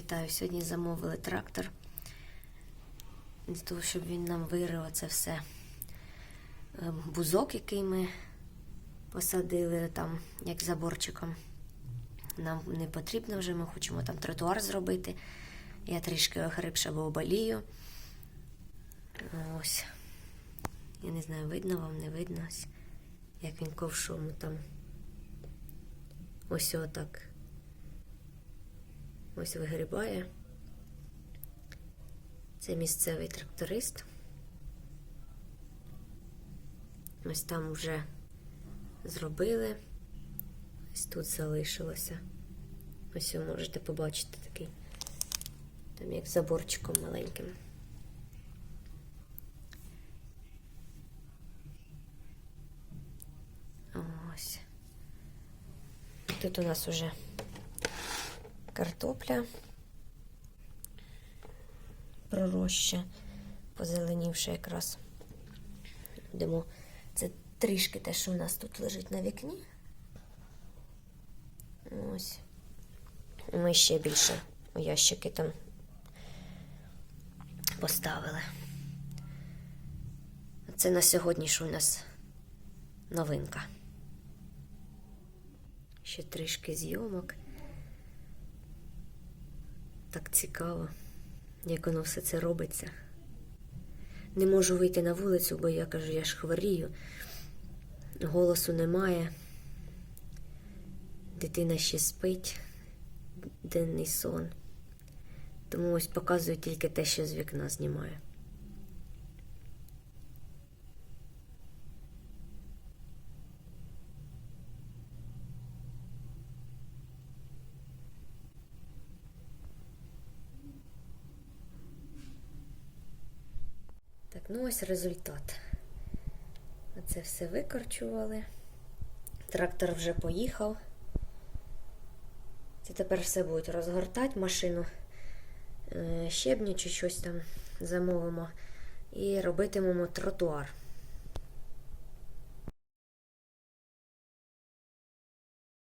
вітаю! Сьогодні замовили трактор для того, щоб він нам вирив це все. Ем, Бузок, який ми посадили там, як заборчиком. Нам не потрібно вже, ми хочемо там тротуар зробити. Я трішки охрипша, бо болію. Ось. Я не знаю, видно вам, не видно. Як він ковшом там. Ось отак. Ось вигрібає. Це місцевий тракторист. Ось там вже зробили. Ось тут залишилося. Ось ви можете побачити такий. Там як заборчиком маленьким. Ось. Тут у нас уже картопля пророща, позеленівши якраз. Будемо це трішки те, що у нас тут лежить на вікні. Ось. Ми ще більше ящики там поставили. Це на сьогодні, що у нас новинка. Ще трішки зйомок. Так цікаво, як воно все це робиться. Не можу вийти на вулицю, бо я кажу, я ж хворію, голосу немає. Дитина ще спить, денний сон. Тому ось показую тільки те, що з вікна знімаю. Ну ось результат. Оце все викорчували. Трактор вже поїхав. Це тепер все будуть розгортати машину, е, щебню чи щось там замовимо. І робитимемо тротуар.